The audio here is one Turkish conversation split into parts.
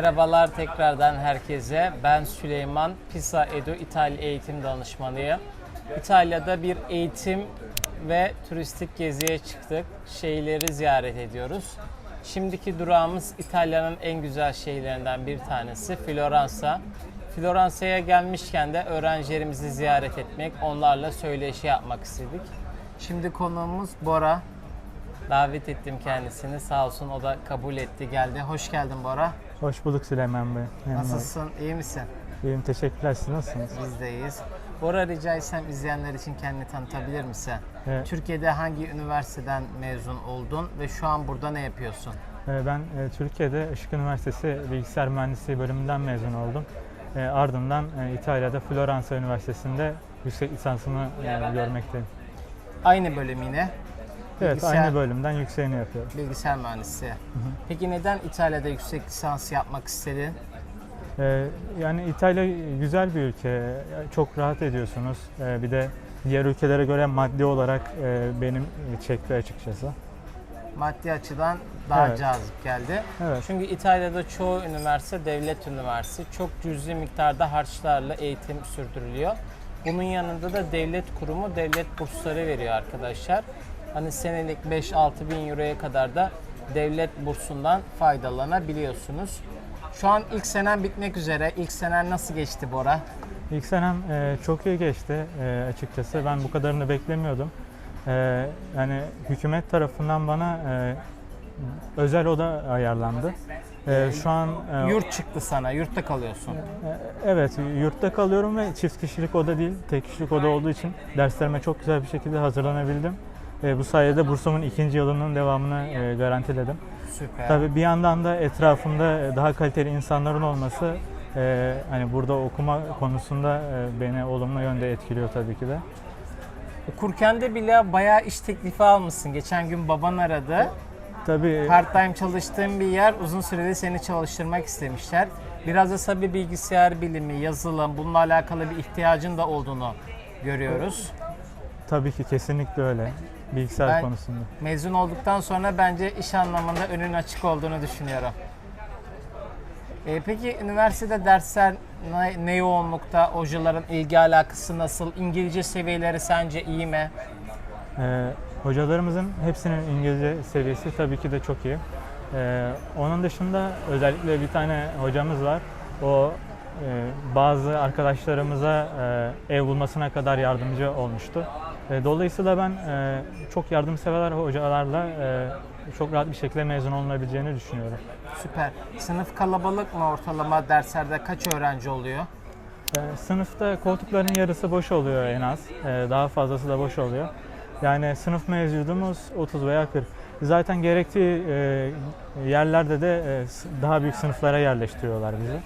Merhabalar tekrardan herkese. Ben Süleyman, Pisa Edu İtalya Eğitim Danışmanıyım. İtalya'da bir eğitim ve turistik geziye çıktık. Şehirleri ziyaret ediyoruz. Şimdiki durağımız İtalya'nın en güzel şehirlerinden bir tanesi Floransa. Floransa'ya gelmişken de öğrencilerimizi ziyaret etmek, onlarla söyleşi yapmak istedik. Şimdi konuğumuz Bora. Davet ettim kendisini. Sağ olsun o da kabul etti, geldi. Hoş geldin Bora. Hoş bulduk Süleyman Bey. Memnun. Nasılsın? İyi misin? İyiyim, teşekkürler. Siz nasılsınız? Biz de iyiyiz. Bora rica etsem izleyenler için kendini tanıtabilir misin? Evet. Türkiye'de hangi üniversiteden mezun oldun ve şu an burada ne yapıyorsun? Ee, Ben e, Türkiye'de Işık Üniversitesi Bilgisayar Mühendisliği bölümünden mezun oldum. E, Ardından e, İtalya'da Floransa Üniversitesi'nde yüksek lisansımı e, görmekteyim. Aynı bölüm yine. Evet, Bilgisayar- aynı bölümden yükseğini yapıyorum. Bilgisayar mühendisliği. Peki neden İtalya'da yüksek lisans yapmak istedin? E, Yani İtalya güzel bir ülke, çok rahat ediyorsunuz. E, Bir de diğer ülkelere göre maddi olarak e, benim çekti açıkçası. Maddi açıdan daha Evet. cazip geldi. Evet. Çünkü İtalya'da çoğu üniversite devlet üniversitesi. Çok cüzi miktarda harçlarla eğitim sürdürülüyor. Bunun yanında da devlet kurumu devlet bursları veriyor arkadaşlar. Hani senelik 5-6 bin euroya kadar da devlet bursundan faydalanabiliyorsunuz. Şu an ilk senen bitmek üzere. İlk senen nasıl geçti Bora? İlk senem e, çok iyi geçti e, açıkçası. Ben bu kadarını beklemiyordum. E, yani hükümet tarafından bana e, özel oda ayarlandı. E, şu an e, Yurt çıktı sana, yurtta kalıyorsun. e, evet yurtta kalıyorum ve çift kişilik oda değil, tek kişilik oda olduğu için derslerime çok güzel bir şekilde hazırlanabildim. E, bu sayede bursumun ikinci yılının devamını e, garantiledim. Süper. Tabii bir yandan da etrafımda daha kaliteli insanların olması e, hani burada okuma konusunda e, beni olumlu yönde etkiliyor tabii ki de. Okurken de bile bayağı iş teklifi almışsın. Geçen gün baban aradı. Tabii Part time çalıştığın bir yer uzun sürede seni çalıştırmak istemişler. Biraz da tabii bilgisayar bilimi, yazılım bununla alakalı bir ihtiyacın da olduğunu görüyoruz. tabii ki kesinlikle öyle bilgisayar Ben- konusunda. Mezun olduktan sonra bence iş anlamında önün açık olduğunu düşünüyorum. E, peki üniversitede dersler ne, ne yoğunlukta, hocaların ilgi alakası nasıl, İngilizce seviyeleri sence iyi mi? E, hocalarımızın hepsinin İngilizce seviyesi tabii ki de çok iyi. E, onun dışında özellikle bir tane hocamız var. O e, bazı arkadaşlarımıza e, ev bulmasına kadar yardımcı olmuştu. E, dolayısıyla ben e, çok yardımsever hocalarla e, çok rahat bir şekilde mezun olunabileceğini düşünüyorum. Süper. Sınıf kalabalık mı ortalama derslerde kaç öğrenci oluyor? Sınıfta koltukların yarısı boş oluyor en az. Daha fazlası da boş oluyor. Yani sınıf mevcudumuz 30 veya 40. Zaten gerektiği yerlerde de daha büyük sınıflara yerleştiriyorlar bizi.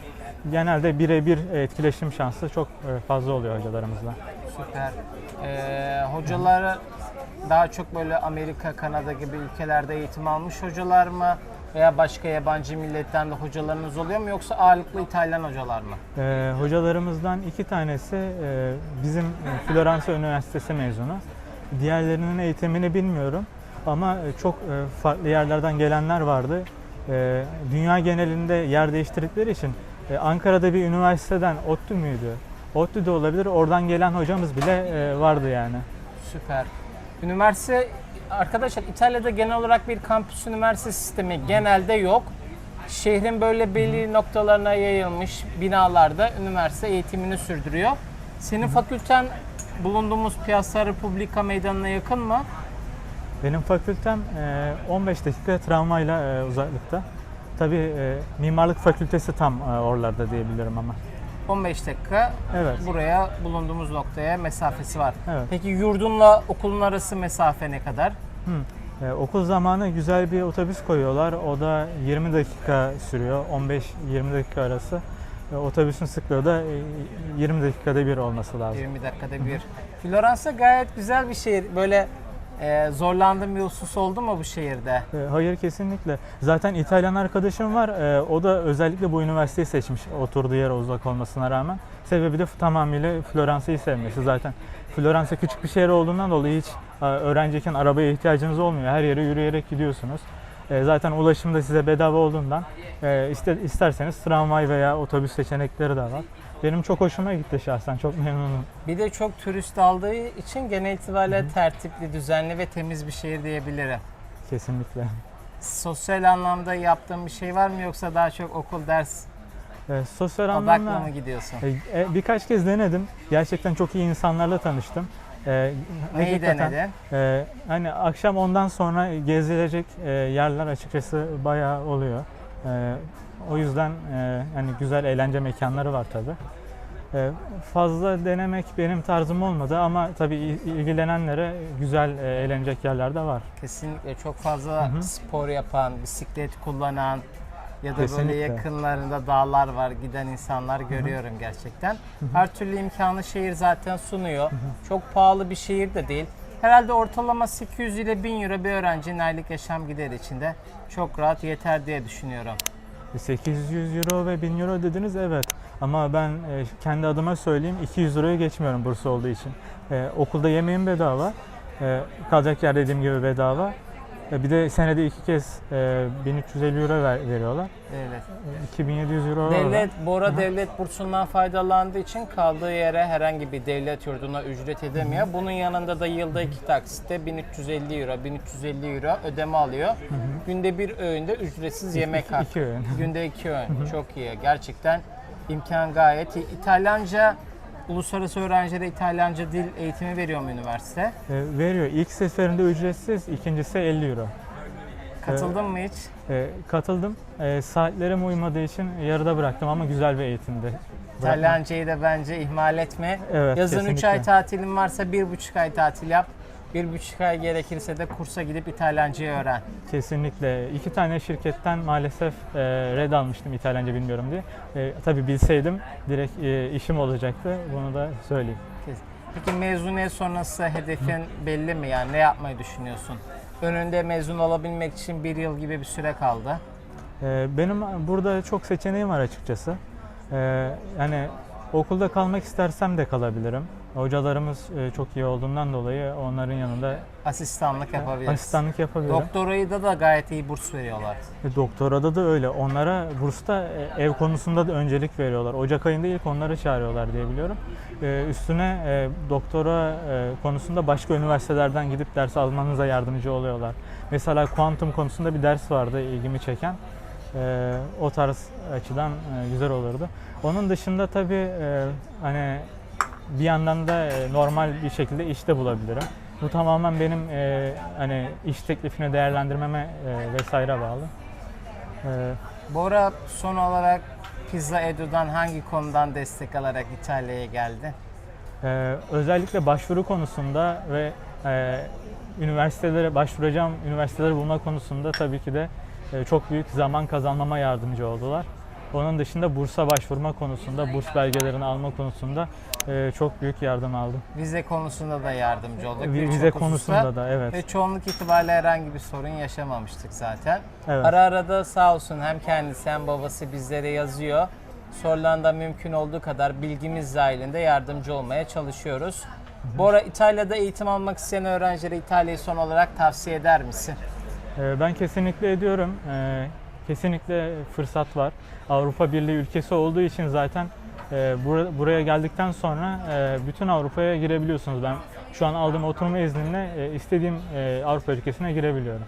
Genelde birebir etkileşim şansı çok e, fazla oluyor hocalarımızla. Süper. Ee, hocaları daha çok böyle Amerika, Kanada gibi ülkelerde eğitim almış hocalar mı? Veya başka yabancı milletten de hocalarınız oluyor mu? Yoksa ağırlıklı İtalyan hocalar mı? E, hocalarımızdan iki tanesi e, bizim Floransa Üniversitesi mezunu. Diğerlerinin eğitimini bilmiyorum ama e, çok e, farklı yerlerden gelenler vardı. E, dünya genelinde yer değiştirdikleri için e, Ankara'da bir üniversiteden ODTÜ müydü? ODTÜ de olabilir. Oradan gelen hocamız bile e, vardı yani. Süper. Üniversite, arkadaşlar İtalya'da genel olarak bir kampüs üniversite sistemi genelde yok. Şehrin böyle belli noktalarına yayılmış binalarda üniversite eğitimini sürdürüyor. Senin fakülten bulunduğumuz Piazza Repubblica meydanına yakın mı? Benim fakültem e, 15 dakika tramvayla e, uzaklıkta. Tabii e, mimarlık fakültesi tam e, oralarda diyebilirim ama. 15 dakika Evet. buraya bulunduğumuz noktaya mesafesi var. Evet. Peki yurdunla okulun arası mesafe ne kadar? Ee, okul zamanı güzel bir otobüs koyuyorlar. O da 20 dakika sürüyor. 15-20 dakika arası. Ee, otobüsün sıklığı da e, 20 dakikada bir olması lazım. 20 dakikada bir. Floransa gayet güzel bir şehir. Böyle e, zorlandığın bir husus oldu mu bu şehirde? Ee, hayır kesinlikle. Zaten İtalyan arkadaşım var. Ee, o da özellikle bu üniversiteyi seçmiş. Oturduğu yer uzak olmasına rağmen. Sebebi de tamamıyla Floransa'yı sevmesi zaten. Floransa küçük bir şehir olduğundan dolayı hiç e, öğrenciyken arabaya ihtiyacınız olmuyor. Her yere yürüyerek gidiyorsunuz. E, zaten ulaşım da size bedava olduğundan e, iste- isterseniz tramvay veya otobüs seçenekleri de var. Benim çok hoşuma gitti şahsen. Çok memnunum. Bir de çok turist aldığı için genel itibariyle tertipli, düzenli ve temiz bir şehir diyebilirim. Kesinlikle. Sosyal anlamda yaptığın bir şey var mı yoksa daha çok okul ders E, sosyal odaklı anlamda mı gidiyorsun? e, e, birkaç kez denedim. Gerçekten çok iyi insanlarla tanıştım. E, Neyi hakikaten, denedin? e, hani akşam ondan sonra gezilecek e, yerler açıkçası bayağı oluyor. E, o yüzden e, hani güzel eğlence mekanları var tabi. fazla denemek benim tarzım olmadı ama tabii il- ilgilenenlere güzel e, eğlenecek yerler de var. Kesinlikle çok fazla Hı hı. spor yapan, bisiklet kullanan ya da Kesinlikle. böyle yakınlarında dağlar var giden insanlar görüyorum gerçekten. Her türlü imkanı şehir zaten sunuyor. Çok pahalı bir şehir de değil. Herhalde ortalama 800 ile 1000 euro bir öğrencinin aylık yaşam gideri içinde çok rahat yeter diye düşünüyorum. 800 euro ve 1000 euro dediniz evet. Ama ben e, kendi adıma söyleyeyim 200 euroya geçmiyorum burs olduğu için. E, okulda yemeğim bedava. E, kalacak yer dediğim gibi bedava. E, bir de senede iki kez e, 1350 euro ver- veriyorlar. Evet. E, 2700 euro. Devlet, Bora devlet bursundan faydalandığı için kaldığı yere herhangi bir devlet yurduna ücret edemiyor. Bunun yanında da yılda iki taksitte 1350 euro, 1350 euro ödeme alıyor. Günde bir öğünde ücretsiz yemek hakkı. iki öğün. Günde iki öğün. Çok iyi. Gerçekten imkan gayet iyi. İtalyanca, uluslararası öğrencilere İtalyanca dil eğitimi veriyor mu üniversite? E, veriyor. İlk seferinde ücretsiz, ikincisi 50 euro. Katıldın mı hiç? E, katıldım. E, saatlerim uymadığı için yarıda bıraktım ama güzel bir eğitimdi. İtalyancayı da bence ihmal etme. Evet, Yazın 3 kesinlikle. ay tatilin varsa 1,5 ay tatil yap. 1,5 ay gerekirse de kursa gidip İtalyancayı öğren. Kesinlikle. İki tane şirketten maalesef e, red almıştım İtalyanca bilmiyorum diye. E, tabii bilseydim direkt e, işim olacaktı. Bunu da söyleyeyim. Peki mezuniyet sonrası hedefin belli mi? Yani ne yapmayı düşünüyorsun? Önünde mezun olabilmek için bir yıl gibi bir süre kaldı. E, benim burada çok seçeneğim var açıkçası. E, yani okulda kalmak istersem de kalabilirim. Hocalarımız e, çok iyi olduğundan dolayı onların yanında Asistanlık yapabilirsin. asistanlık yapabilirim. Doktorayı da da gayet iyi burs veriyorlar. E, Doktorada da öyle. Onlara bursta e, ev konusunda da öncelik veriyorlar. Ocak ayında ilk onları çağırıyorlar diye biliyorum. E, Üstüne e, doktora e, konusunda başka üniversitelerden gidip ders almanıza yardımcı oluyorlar. Mesela kuantum konusunda bir ders vardı ilgimi çeken. E, O tarz açıdan e, güzel olurdu. Onun dışında tabii e, hani bir yandan da e, normal bir şekilde işte bulabilirim. Bu tamamen benim e, hani iş teklifini değerlendirmeme e, vesaire bağlı. E, Bora son olarak Pizza Edu'dan hangi konudan destek alarak İtalya'ya geldi? e, özellikle başvuru konusunda ve e, üniversitelere başvuracağım üniversiteleri bulma konusunda tabii ki de e, çok büyük zaman kazanmama yardımcı oldular. Onun dışında bursa başvurma konusunda, burs belgelerini alma konusunda e, çok büyük yardım aldım. Vize konusunda da yardımcı olduk. Vi- birçok Vize hususta. konusunda da evet. Ve çoğunluk itibariyle herhangi bir sorun yaşamamıştık zaten. Evet. Ara ara da sağ olsun hem kendisi hem babası bizlere yazıyor. Sorularında mümkün olduğu kadar bilgimiz dahilinde yardımcı olmaya çalışıyoruz. Bora İtalya'da eğitim almak isteyen öğrencilere İtalya'yı son olarak tavsiye eder misin? Ee, Ben kesinlikle ediyorum. Ee, Kesinlikle fırsat var. Avrupa Birliği ülkesi olduğu için zaten e, bura- buraya geldikten sonra e, bütün Avrupa'ya girebiliyorsunuz. Ben şu an aldığım oturma iznimle e, istediğim e, Avrupa ülkesine girebiliyorum.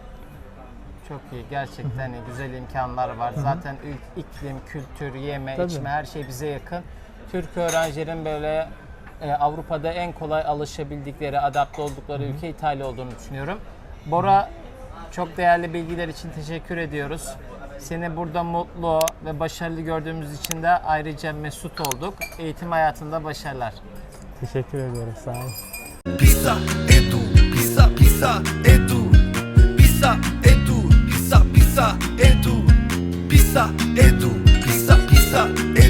Çok iyi. Gerçekten iyi, güzel imkanlar var. Zaten ül- iklim, kültür, yeme, Tabii. içme her şey bize yakın. Türk öğrencilerin böyle e, Avrupa'da en kolay alışabildikleri, adapte oldukları ülke İtalya olduğunu düşünüyorum. Bora çok değerli bilgiler için teşekkür ediyoruz. Seni burada mutlu ve başarılı gördüğümüz için de ayrıca mesut olduk. Eğitim hayatında başarılar. Teşekkür ediyoruz. Sağ olun. Pisa, edu, pisa, pisa, edu. Pisa, edu, pisa, pisa, edu. Pisa, edu, pisa, pisa, edu.